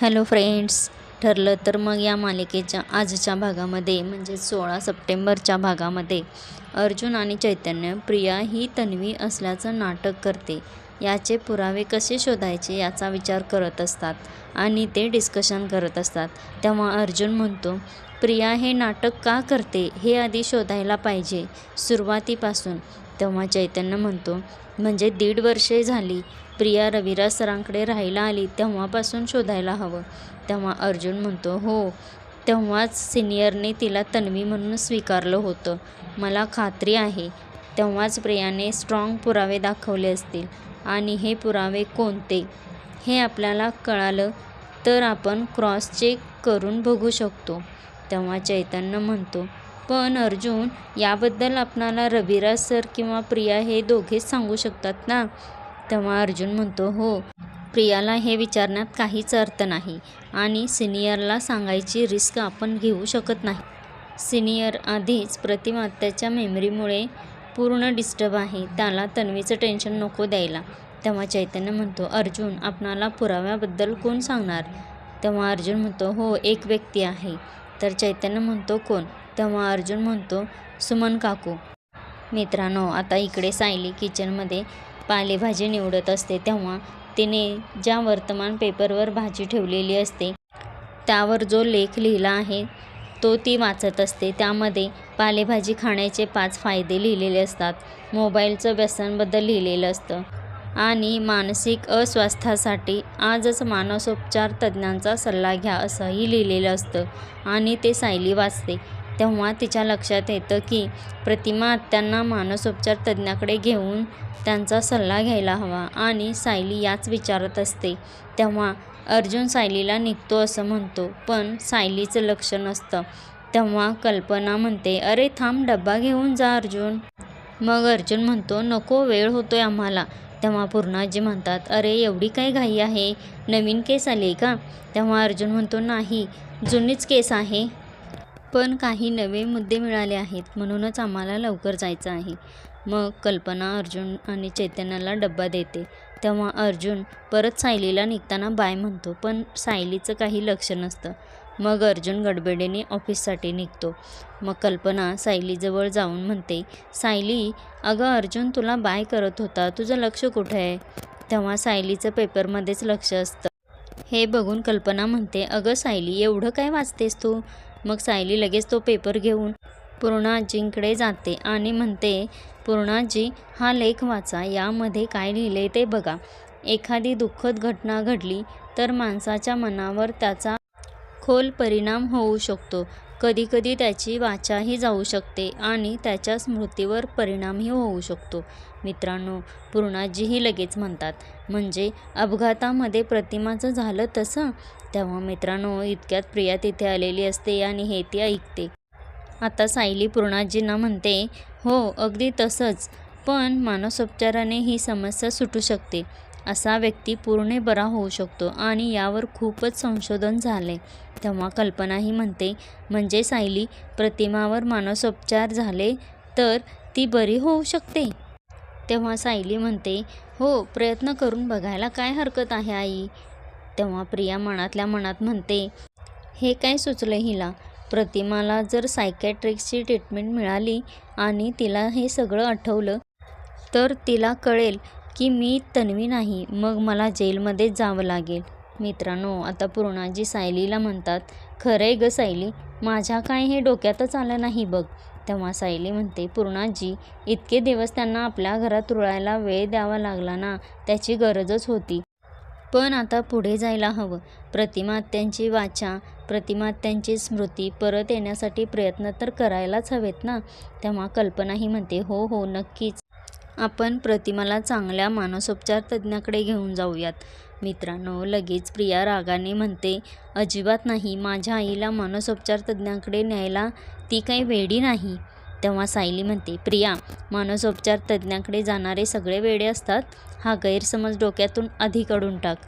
Hello friends ठरलं तर मग या मालिकेच्या आजच्या भागामध्ये म्हणजे सोळा सप्टेंबरच्या भागामध्ये अर्जुन आणि चैतन्य प्रिया ही तन्वी असल्याचं नाटक करते. याचे पुरावे कसे शोधायचे याचा विचार करत असतात आणि ते डिस्कशन करत असतात. तेव्हा अर्जुन म्हणतो प्रिया हे नाटक का करते? हे आधी शोधायला पाहिजे सुरुवातीपासून. तेव्हा चैतन्य म्हणतो म्हणजे दीड वर्षे झाली. प्रिया रविराज सरांकडे राहायला आली तेव्हापासून शोधायला हवं. तेव्हा अर्जुन म्हणतो हो. तेव्हाच सिनियरने तिला तन्वी म्हणून स्वीकारलं होतं. मला खात्री आहे. तेव्हाच प्रियाने स्ट्रॉंग पुरावे दाखवले असतील. आणि हे पुरावे कोणते? हे आपल्याला कळालं तर आपण क्रॉस चेक करून बघू शकतो. तेव्हा चैतन्य म्हणतो पण अर्जुन याबद्दल आपणाला रविराज सर किंवा प्रिया हे दोघेच सांगू शकतात ना? तेव्हा अर्जुन म्हणतो हो प्रियाला हे विचारण्यात काहीच अर्थ नाही आणि सिनियरला सांगायची रिस्क आपण घेऊ शकत नाही. सिनियर आधीच प्रतिमात्याच्या मेमरीमुळे पूर्ण डिस्टर्ब आहे. त्याला तन्वीचं टेन्शन नको द्यायला. तेव्हा चैतन्य म्हणतो अर्जुन आपणाला पुराव्याबद्दल कोण सांगणार? तेव्हा अर्जुन म्हणतो हो एक व्यक्ती आहे. तर चैतन्य म्हणतो कोण? तेव्हा अर्जुन म्हणतो सुमन काकू. मित्रांनो आता इकडे सायली किचनमध्ये पालेभाजी निवडत असते तेव्हा तिने ज्या वर्तमान पेपरवर भाजी ठेवलेली असते त्यावर जो लेख लिहिला आहे तो ती वाचत असते. त्यामध्ये पालेभाजी खाण्याचे पाच फायदे लिहिलेले असतात. मोबाईलचं व्यसनबद्दल लिहिलेलं असतं. आणि मानसिक अस्वास्थ्यासाठी आजच मानसोपचार तज्ज्ञांचा सल्ला घ्या असंही लिहिलेलं असतं. आणि ते सायली वाचते. तेव्हा तिच्या लक्षात येतं की प्रतिमा आत्यांना मानसोपचार तज्ज्ञाकडे घेऊन त्यांचा सल्ला घ्यायला हवा आणि सायली याच विचारत असते. तेव्हा अर्जुन सायलीला निघतो असं म्हणतो पण सायलीचं लक्ष नसतं. तेव्हा कल्पना म्हणते अरे थांब डब्बा घेऊन जा अर्जुन. मग अर्जुन म्हणतो नको वेळ होतोय आम्हाला. तेव्हा पूर्णाजी म्हणतात अरे एवढी काय घाई आहे? नवीन केस आली का? तेव्हा अर्जुन म्हणतो नाही जुनीच केस आहे. पण काही नवे मुद्दे मिळाले आहेत म्हणूनच आम्हाला लवकर जायचं आहे. मग कल्पना अर्जुन आणि चैतन्याला डब्बा देते. तेव्हा अर्जुन परत सायलीला निघताना बाय म्हणतो पण सायलीचं काही लक्ष नसतं. मग अर्जुन गडबडीने ऑफिससाठी निघतो. मग कल्पना सायलीजवळ जाऊन म्हणते सायली अगं अर्जुन तुला बाय करत होता तुझं लक्ष कुठे आहे? तेव्हा सायलीचं पेपरमध्येच लक्ष असतं. हे बघून कल्पना म्हणते अगं सायली एवढं काय वाचतेस तू? मग सायली लगेच तो पेपर घेऊन पूर्णाजींकडे जाते आणि म्हणते पूर्णाजी हा लेख वाचा यामध्ये काय लिहिले ते बघा. एखादी दुःखद घटना घडली तर माणसाच्या मनावर त्याचा खोल परिणाम होऊ शकतो. कधीकधी त्याची वाचाही जाऊ शकते आणि त्याच्या स्मृतीवर परिणामही होऊ शकतो. मित्रांनो पूर्णाजीही लगेच म्हणतात म्हणजे अपघातामध्ये प्रतिमाचं झालं तसं? तेव्हा मित्रांनो इतक्यात प्रिया तिथे आलेली असते आणि हे ती ऐकते. आता सायली पूर्णाजींना म्हणते हो अगदी तसंच पण मानसोपचाराने ही समस्या सुटू शकते. असा व्यक्ती पूर्ण बरा होऊ शकतो आणि यावर खूपच संशोधन झाले तेव्हा कल्पनाही म्हणते म्हणजे सायली प्रतिमावर मानसोपचार झाले तर ती बरी होऊ शकते? तेव्हा सायली म्हणते हो प्रयत्न करून बघायला काय हरकत आहे आई? तेव्हा प्रिया मनातल्या मनात म्हणते हे काय सुचलं हिला? प्रतिमाला जर सायकॅट्रिक्सची ट्रीटमेंट मिळाली आणि तिला हे सगळं आठवलं तर तिला कळेल की मी तन्वी नाही मग मला जेलमध्ये जावं लागेल. मित्रांनो आता पूर्णाजी सायलीला म्हणतात खरं आहे गं सायली माझ्या काय हे डोक्यातच आलं नाही बघ. तेव्हा सायली म्हणते पूर्णाजी इतके दिवस त्यांना आपल्या घरात रुळायला वेळ द्यावा लागला ना त्याची गरजच होती. पण आता पुढे जायला हवं. प्रतिमात्यांची वाचा प्रतिमात्यांची स्मृती परत येण्यासाठी प्रयत्न तर करायलाच हवेत ना? तेव्हा कल्पनाही म्हणते हो हो नक्कीच. आपण प्रतिमाला चांगल्या मानसोपचार तज्ज्ञाकडे घेऊन जाऊयात. मित्रांनो लगेच प्रिया रागाने म्हणते अजिबात नाही माझ्या आईला मानसोपचार तज्ज्ञांकडे न्यायला ती काही वेडी नाही. तेव्हा सायली म्हणते प्रिया मानसोपचार तज्ज्ञांकडे जाणारे सगळे वेडे असतात. हा गैरसमज डोक्यातून आधी काढून टाक.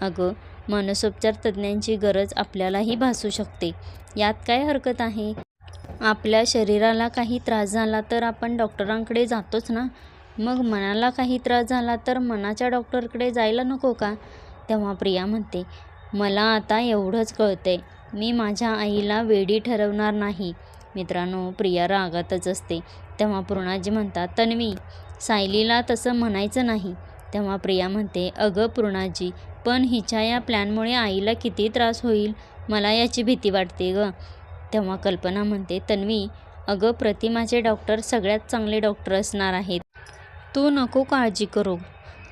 अगं मानसोपचार तज्ज्ञांची गरज आपल्यालाही भासू शकते. यात काय हरकत आहे? आपल्या शरीराला काही त्रास झाला तर आपण डॉक्टरांकडे जातोच ना? मग मनाला काही त्रास झाला तर मनाच्या डॉक्टरकडे जायला नको का? तेव्हा प्रिया म्हणते मला आता एवढंच कळतंय. मी माझ्या आईला वेडी ठरवणार नाही. मित्रांनो प्रिया रागातच असते. तेव्हा पूर्णाजी म्हणतात तन्वी सायलीला तसं म्हणायचं नाही. तेव्हा प्रिया म्हणते अगं पूर्णाजी पण हिच्या या प्लॅनमुळे आईला किती त्रास होईल? मला याची भीती वाटते ग. तेव्हा कल्पना म्हणते तन्वी अगं प्रतिमाचे डॉक्टर सगळ्यात चांगले डॉक्टर असणार आहेत. तू नको काळजी करू.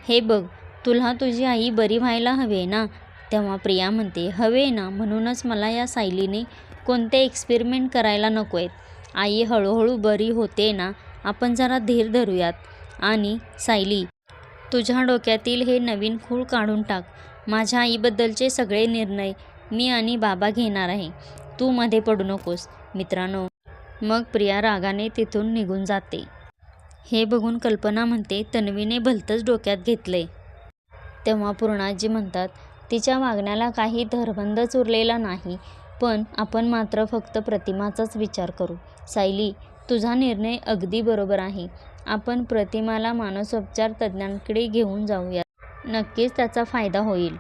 हे बघ तुला तुझी आई बरी व्हायला हवे ना? तेव्हा प्रिया म्हणते हवे ना म्हणूनच मला या सायलीने कोणते एक्सपेरिमेंट करायला नको आहेत आई हळूहळू बरी होते ना? आपण जरा धीर धरूयात. आणि सायली तुझ्या डोक्यातील हे नवीन खूळ काढून टाक. माझ्या आईबद्दलचे सगळे निर्णय मी आणि बाबा घेणार आहे. तू मध्ये पडू नकोस मित्रांनो. मग प्रिया रागाने तिथून निघून जाते. हे बघून कल्पना म्हणते तन्वीने भलतंच डोक्यात घेतलंय. तेव्हा पूर्णाजी म्हणतात तिच्या वागण्याला काही धरबंधच उरलेला नाही पण आपण मात्र फक्त प्रतिमाचाच विचार करू. सायली तुझा निर्णय अगदी बरोबर आहे. आपण प्रतिमाला मानसोपचार तज्ज्ञांकडे घेऊन जाऊया. नक्कीच त्याचा फायदा होईल.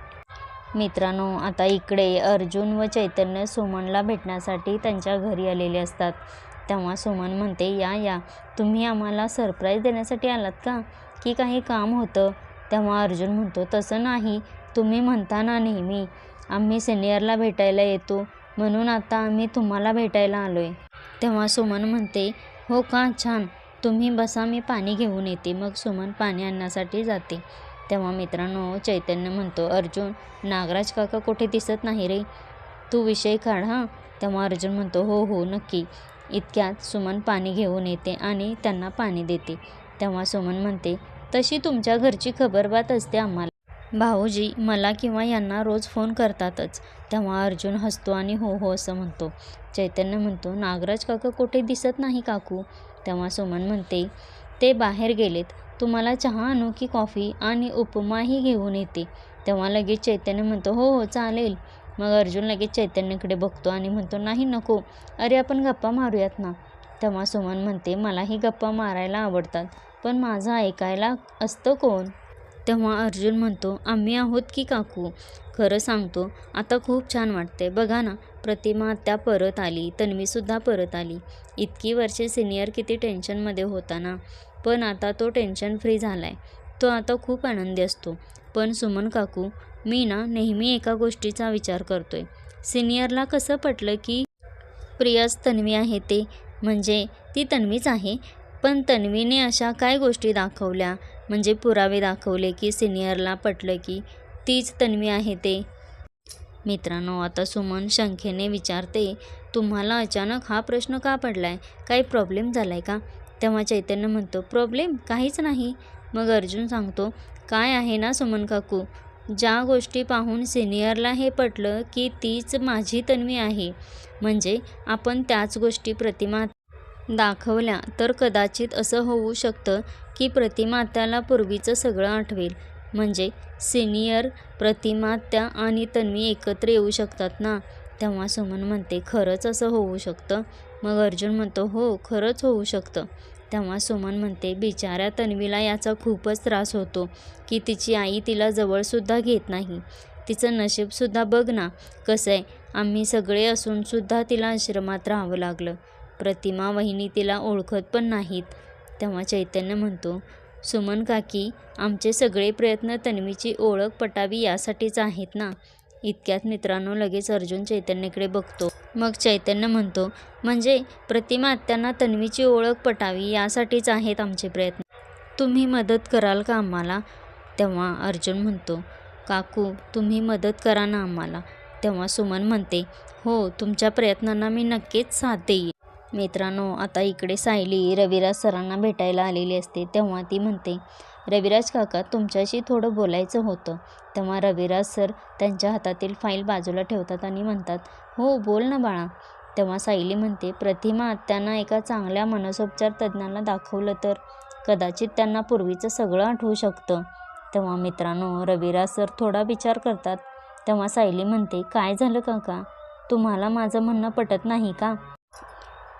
मित्रांनो आता इकडे अर्जुन व चैतन्य सुमनला भेटण्यासाठी त्यांच्या घरी आलेले असतात. तेव्हा सुमन म्हणते या या. तुम्ही आम्हाला सरप्राईज देण्यासाठी आलात का? की काही काम होतं? तेव्हा अर्जुन म्हणतो तसं नाही. तुम्ही म्हणता ना नेहमी आम्ही सिनियरला भेटायला येतो. म्हणून आता आम्ही तुम्हाला भेटायला आलो आहे तेव्हा सुमन म्हणते हो का? छान. तुम्ही बसा मी पाणी घेऊन येते. मग सुमन पाणी आणण्यासाठी जाते. तेव्हा मित्रांनो चैतन्य म्हणतो अर्जुन नागराज काका कुठे दिसत नाही रे? तू विषय काढ हां. तेव्हा अर्जुन म्हणतो हो हो नक्की. इतक्यात सुमन पाणी घेऊन येते आणि त्यांना पाणी देते. तेव्हा सुमन म्हणते तशी तुमच्या घरची खबरबात असते आम्हाला. भाऊजी मला किंवा यांना रोज फोन करतातच तेव्हा अर्जुन हसतो आणि हो हो असं म्हणतो. चैतन्य म्हणतो नागराज काका कुठे दिसत नाही काकू तेव्हा सुमन म्हणते ते बाहेर गेलेत. तुम्हाला चहा आणू की कॉफी? आणि उपमाही घेऊन येते तेव्हा लगेच चैतन्य म्हणतो हो हो चालेल. मग अर्जुन लगेच चैतन्यकडे बघतो आणि म्हणतो नाही नको अरे आपण गप्पा मारूयात ना. तेव्हा सुमन म्हणते मलाही गप्पा मारायला आवडतात पण माझं ऐकायला असतं कोण? तेव्हा अर्जुन म्हणतो आम्ही आहोत की काकू? खरं सांगतो आता खूप छान वाटते बघा ना प्रतिमा त्या परत आली तन्वीसुद्धा परत आली. इतकी वर्षे सिनियर किती टेन्शनमध्ये होता ना पण आता तो टेन्शन फ्री झाला आहे तो आता खूप आनंदी असतो. पण सुमन काकू मी ना नेहमी एका गोष्टीचा विचार करतोय. सिनियरला कसं पटलं की प्रियाच तन्वी आहे ते? म्हणजे ती तन्वीच आहे? पण तन्वीने अशा काय गोष्टी दाखवल्या? म्हणजे पुरावे दाखवले की सिनियरला पटलं की तीच तन्वी आहे ते? मित्रांनो आता सुमन शंखेने विचारते तुम्हाला अचानक हा प्रश्न का पडला आहे काही प्रॉब्लेम झाला आहे का? तेव्हा चैतन्य म्हणतो प्रॉब्लेम काहीच नाही. मग अर्जुन सांगतो काय आहे ना सुमन काकू? ज्या गोष्टी पाहून सिनियरला हे पटलं की तीच माझी तन्वी आहे. म्हणजे आपण त्याच गोष्टी प्रतिमा दाखवल्या तर कदाचित असं होऊ शकतं की प्रतिमात्याला पूर्वीचं सगळं आठवेल. म्हणजे सिनियर प्रतिमात्या आणि तन्वी एकत्र येऊ शकतात ना? तेव्हा सुमन म्हणते खरंच असं होऊ शकतं? मग अर्जुन म्हणतो हो खरंच होऊ शकतं. तेव्हा सुमन म्हणते बिचाऱ्या तन्वीला याचा खूपच त्रास होतो की तिची आई तिला जवळसुद्धा घेत नाही. तिचं नशीबसुद्धा बघ ना कसं आहे. आम्ही सगळे असूनसुद्धा तिला आश्रमात राहावं लागलं. प्रतिमा वहिनी तिला ओळखत पण नाहीत. तेव्हा चैतन्य म्हणतो सुमन काकी आमचे सगळे प्रयत्न तन्वीची ओळख पटावी यासाठीच आहेत ना. इतक्यात मित्रांनो लगेच अर्जुन चैतन्यकडे बघतो. मग चैतन्य म्हणतो म्हणजे प्रतिमा आत्यांना तन्वीची ओळख पटावी यासाठीच आहेत आमचे प्रयत्न. तुम्ही मदत कराल का आम्हाला? तेव्हा अर्जुन म्हणतो काकू तुम्ही मदत करा ना आम्हाला. तेव्हा सुमन म्हणते हो तुमच्या प्रयत्नांना मी नक्कीच साथ देईन. मित्रांनो आता इकडे सायली रविराज सरांना भेटायला आलेली असते तेव्हा ती म्हणते रविराज काका तुमच्याशी थोडं बोलायचं होतं. तेव्हा रविराज सर त्यांच्या हातातील फाईल बाजूला ठेवतात आणि म्हणतात हो बोल ना बाळा. तेव्हा सायली म्हणते प्रतिमा आत्यांना एका चांगल्या मनसोपचार तज्ज्ञांना दाखवलं तर कदाचित त्यांना पूर्वीचं सगळं आठवू शकतं. तेव्हा मित्रांनो रविराज सर थोडा विचार करतात. तेव्हा सायली म्हणते काय झालं काका? तुम्हाला माझं म्हणणं पटत नाही का?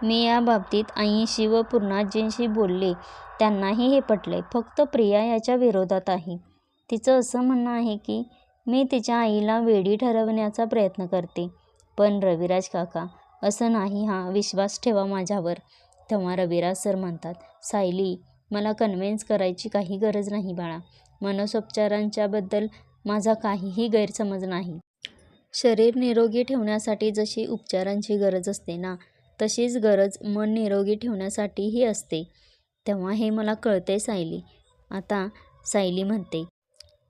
मी या बाबतीत आईशी व पूर्णाजींशी बोलले. त्यांनाही हे पटले. फक्त प्रिया याच्या विरोधात आहे. तिचं असं म्हणणं आहे की मी तिच्या आईला वेडी ठरवण्याचा प्रयत्न करते. पण रविराज काका असं नाही हा विश्वास ठेवा माझ्यावर. तेव्हा रविराज सर म्हणतात सायली मला कन्व्हिन्स करायची काही गरज नाही बाळा. मनसोपचारांच्याबद्दल माझा काहीही गैरसमज नाही. शरीर निरोगी ठेवण्यासाठी जशी उपचारांची गरज असते ना तशीच गरज मन निरोगी ठेवण्यासाठीही असते. तेव्हा हे मला कळते सायली. आता सायली म्हणते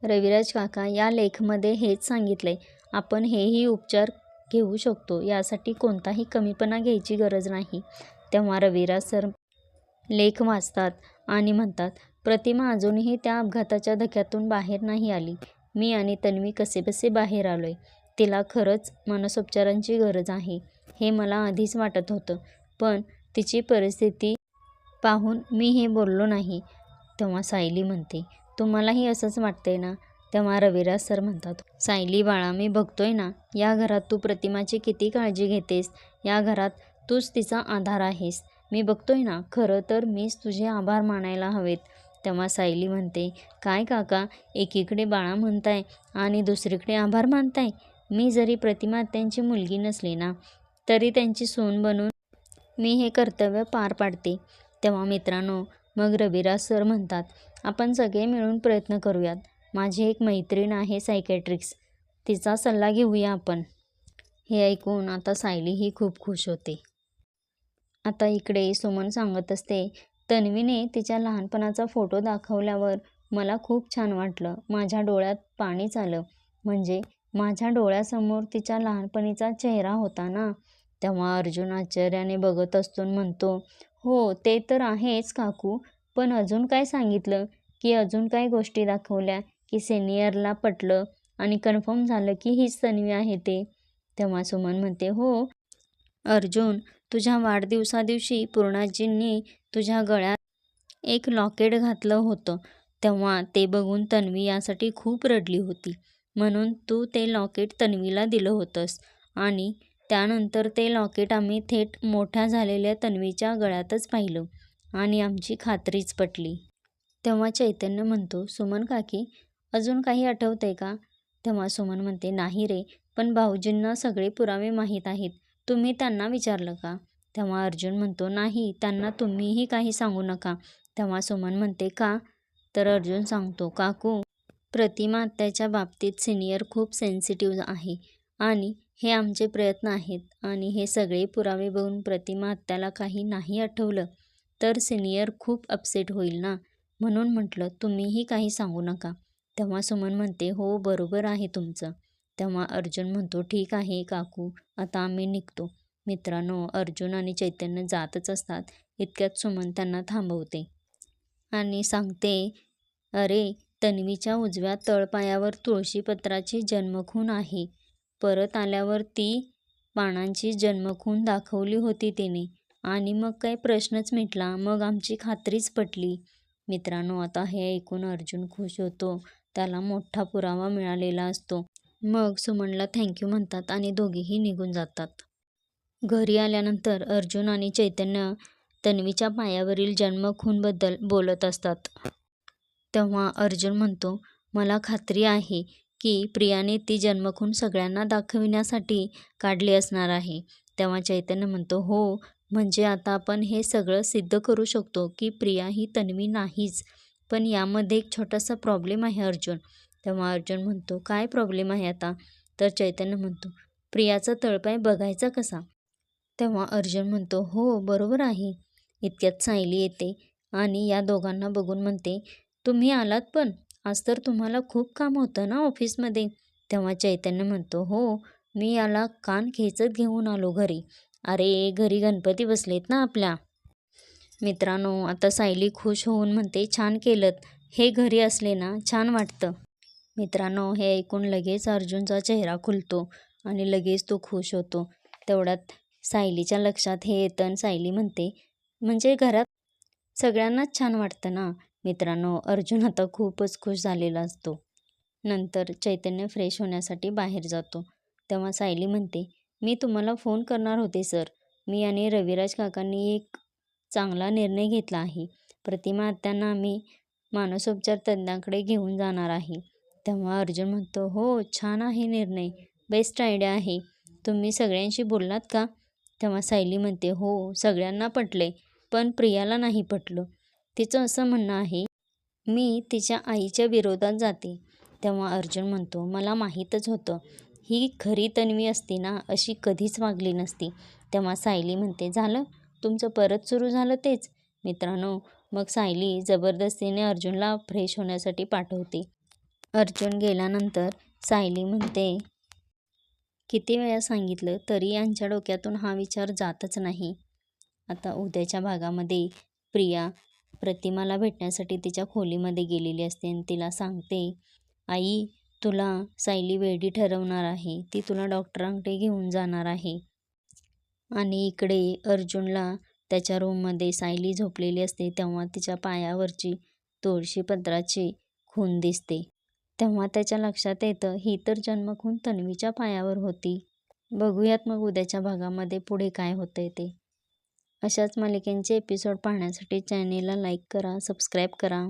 रविराज काका या लेखमध्ये हेच सांगितले आपण हेही उपचार घेऊ शकतो. यासाठी कोणताही कमीपणा घ्यायची गरज नाही. तेव्हा रविराज सर लेख वाचतात आणि म्हणतात प्रतिमा अजूनही त्या अपघाताच्या धक्क्यातून बाहेर नाही आली. मी आणि तन्वी कसेबसे बाहेर आलोय. तिला खरंच मनसोपचारांची गरज आहे. हे मला आधीच वाटत होतं. पण तिची परिस्थिती पाहून मी हे बोललो नाही. तेव्हा सायली म्हणते तुम्हालाही असंच वाटतंय ना? तेव्हा रविराज सर म्हणतात सायली बाळा मी बघतोय ना या घरात तू प्रतिमाची किती काळजी घेतेस? या घरात तूच तिचा आधार आहेस. मी बघतोय ना खरं तर मीच तुझे आभार मानायला हवेत. तेव्हा सायली म्हणते काय काका एकीकडे बाळा म्हणताय आणि दुसरीकडे आभार मानताय? मी जरी प्रतिमा त्यांची मुलगी नसली ना तरी त्यांची सून बनून मी हे कर्तव्य पार पाडते. तेव्हा मित्रांनो मग रविराज सर म्हणतात आपण सगळे मिळून प्रयत्न करूयात. माझी एक मैत्रीण आहे सायकॅट्रिक्स तिचा सल्ला घेऊया आपण. हे ऐकून आता सायली ही खूप खुश होते. आता इकडे सुमन सांगत असते तन्वीने तिच्या लहानपणाचा फोटो दाखवल्यावर मला खूप छान वाटलं. माझ्या डोळ्यात पाणीच आलं. म्हणजे माझ्या डोळ्यासमोर तिच्या लहानपणीचा चेहरा होता ना? तेव्हा अर्जुन आश्चर्याने बघत असतो म्हणतो हो ते तर आहेच काकू पण अजून काय सांगितलं? की अजून काय गोष्टी दाखवल्या? की सिनियरला पटलं आणि कन्फर्म झालं की हीच तन्वी आहे ते? तेव्हा सुमन म्हणते हो अर्जुन तुझ्या वाढदिवसादिवशी पूर्णाजींनी तुझ्या गळ्यात एक लॉकेट घातलं होतं. तेव्हा ते बघून तन्वी यासाठी खूप रडली होती. म्हणून तू ते लॉकेट तन्वीला दिलं होतंस आणि त्यानंतर ते लॉकेट आम्ही थेट मोठ्या झालेल्या तन्वीच्या गळ्यातच पाहिलं आणि आमची खात्रीच पटली. तेव्हा चैतन्य म्हणतो सुमन काकी अजून काही आठवतंय का? तेव्हा सुमन म्हणते नाही रे पण भाऊजींना सगळे पुरावे माहीत आहेत. तुम्ही त्यांना विचारलं का? तेव्हा अर्जुन म्हणतो नाही त्यांना तुम्हीही काही सांगू नका. तेव्हा सुमन म्हणते का? तर अर्जुन सांगतो काकू प्रतिमा आत्याच्या बाबतीत सिनियर खूप सेन्सिटिव्ह आहे आणि हे आमचे प्रयत्न आहेत. आणि हे सगळे पुरावे बघून प्रतिमा आत्याला काही नाही आठवलं तर सिनियर खूप अपसेट होईल ना? म्हणून म्हटलं तुम्हीही काही सांगू नका. तेव्हा सुमन म्हणते हो बरोबर आहे तुमचं. तेव्हा अर्जुन म्हणतो ठीक आहे काकू आता आम्ही निघतो. मित्रांनो अर्जुन आणि चैतन्य जातच असतात. इतक्यात सुमन त्यांना थांबवते आणि सांगते अरे तन्वीच्या उजव्या तळपायावर तुळशीपत्राची जन्मखून आहे. परत आल्यावर ती पानांची जन्मखून दाखवली होती तिने. आणि मग काही प्रश्नच मिटला. मग आमची खात्रीच पटली. मित्रांनो आता हे ऐकून अर्जुन खुश होतो. त्याला मोठा पुरावा मिळालेला असतो. मग सुमनला थँक्यू म्हणतात आणि दोघेही निघून जातात. घरी आल्यानंतर अर्जुन आणि चैतन्य तन्वीच्या पायावरील जन्मखूनबद्दल बोलत असतात. तेव्हा अर्जुन म्हणतो मला खात्री आहे. की प्रियाने ती जन्मखून सगळ्यांना दाखविण्यासाठी काढली असणार आहे. तेव्हा चैतन्य म्हणतो हो म्हणजे आता आपण हे सगळं सिद्ध करू शकतो की प्रिया ही तन्वी नाहीच पण यामध्ये एक छोटासा प्रॉब्लेम आहे अर्जुन. तेव्हा अर्जुन म्हणतो काय प्रॉब्लेम आहे आता? तर चैतन्य म्हणतो प्रियाचा तळपाय बघायचा कसा? तेव्हा अर्जुन म्हणतो हो बरोबर आहे. इतक्यात सायली येते आणि या दोघांना बघून म्हणते तुम्ही आलात पण? आज तर तुम्हाला खूप काम होतं ना ऑफिसमध्ये? तेव्हा चैतन्य म्हणतो हो मी याला कान खेचत घेऊन आलो घरी. अरे घरी गणपती बसलेत ना आपल्या. मित्रांनो आता सायली खुश होऊन म्हणते छान केलं हे घरी असले ना छान वाटतं. मित्रांनो हे ऐकून लगेच अर्जुनचा चेहरा खुलतो आणि लगेच तो खुश होतो. तेवढ्यात सायलीच्या लक्षात हे येतं आणि सायली म्हणते म्हणजे घरात सगळ्यांनाच छान वाटतं ना? मित्रांनो अर्जुन आता खूपच खुश झालेला असतो. नंतर चैतन्य फ्रेश होण्यासाठी बाहेर जातो. तेव्हा सायली म्हणते मी तुम्हाला फोन करणार होते सर मी आणि रविराज काकांनी एक चांगला निर्णय घेतला आहे. प्रतिमा आत्यांना आम्ही मानसोपचार तज्ज्ञांकडे घेऊन जाणार आहे. तेव्हा अर्जुन म्हणतो हो छान आहे निर्णय. बेस्ट आयडिया आहे. तुम्ही सगळ्यांशी बोललात का? तेव्हा सायली म्हणते हो सगळ्यांना पटले पण प्रियाला नाही पटलं. तिचं असं म्हणणं आहे मी तिच्या आईच्या विरोधात जाते. तेव्हा अर्जुन म्हणतो मला माहीतच होतं. ही खरी तन्वी असती ना अशी कधीच वागली नसती. तेव्हा सायली म्हणते झालं? तुमचं परत सुरू झालं तेच? मित्रांनो मग सायली जबरदस्तीने अर्जुनला फ्रेश होण्यासाठी पाठवते. अर्जुन गेल्यानंतर सायली म्हणते किती वेळा सांगितलं तरी यांच्या डोक्यातून हा विचार जातच नाही. आता उद्याच्या भागामध्ये प्रिया प्रतिमाला भेटण्यासाठी तिच्या खोलीमध्ये गेलेली असते आणि तिला सांगते आई तुला सायली वेडी ठरवणार आहे. ती तुला डॉक्टरांकडे घेऊन जाणार आहे. आणि इकडे अर्जुनला त्याच्या रूममध्ये सायली झोपलेली असते तेव्हा तिच्या पायावरची तुळशीपत्राची खून दिसते. तेव्हा त्याच्या लक्षात येतं ही तर जन्मखून तन्वीच्या पायावर होती. बघूयात मग उद्याच्या भागामध्ये पुढे काय होतंय ते. अशाच मालिकांचे एपिसोड पाहण्यासाठी चॅनेलला लाईक करा सबस्क्राईब करा.